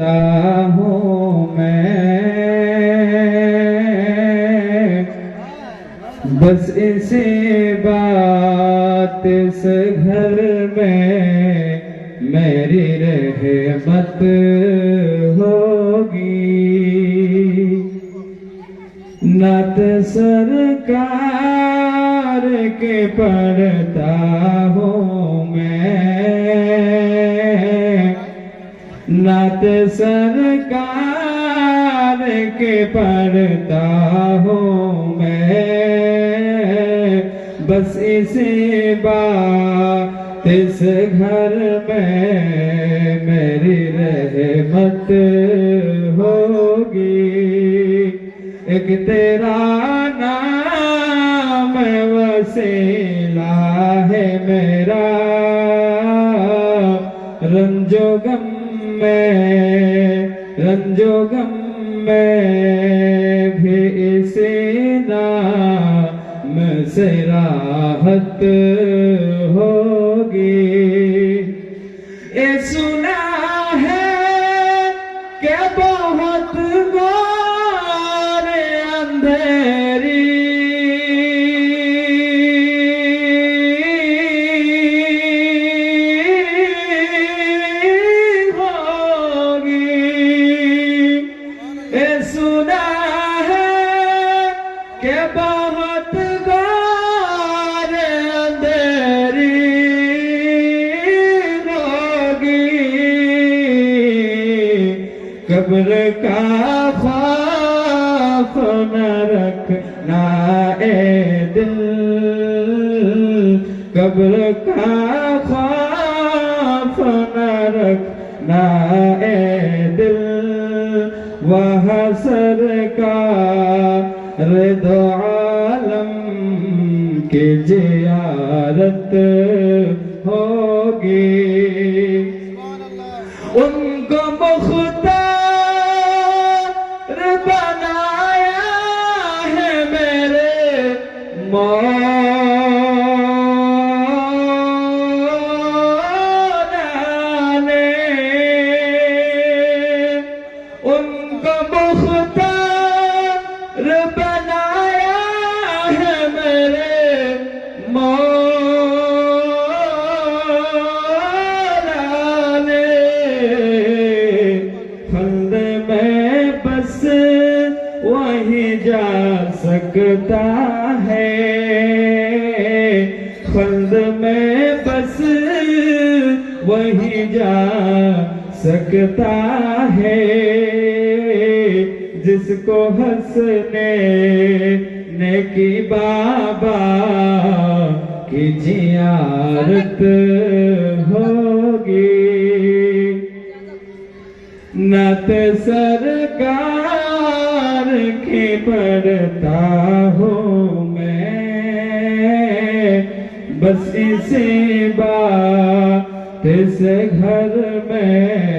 ہوں میں۔ بس اسی بات اس گھر میں میری رحمت ہوگی۔ نت سرکار کے پڑھتا ہوں میں۔ نت سرکار کے پڑھتا ہوں میں۔ بس اسی بات اس گھر میں میری رحمت ہوگی۔ ایک تیرا نام وسیلہ ہے میرا۔ رنجو غم میں رنجو غم میں بھی اسے نام سے راحت ہوگی۔ اے سنا ہے کہ بہت کہ بہت غار اندھیری ہوگی قبر کا خوف نہ رکھنا اے دل، قبر کا خوف نہ رکھنا اے دل۔ وہ سرکار دو عالم کی زیارت ہوگی۔ ان کو مختار بنایا ہے میرے مولا جا سکتا ہے۔ خلد میں بس وہی جا سکتا ہے۔ جس کو ہنسنے نیکی بابا کی زیارت ہوگی۔ نت سرکار کی پڑھتا ہوں میں۔ بس اسی بات اس گھر میں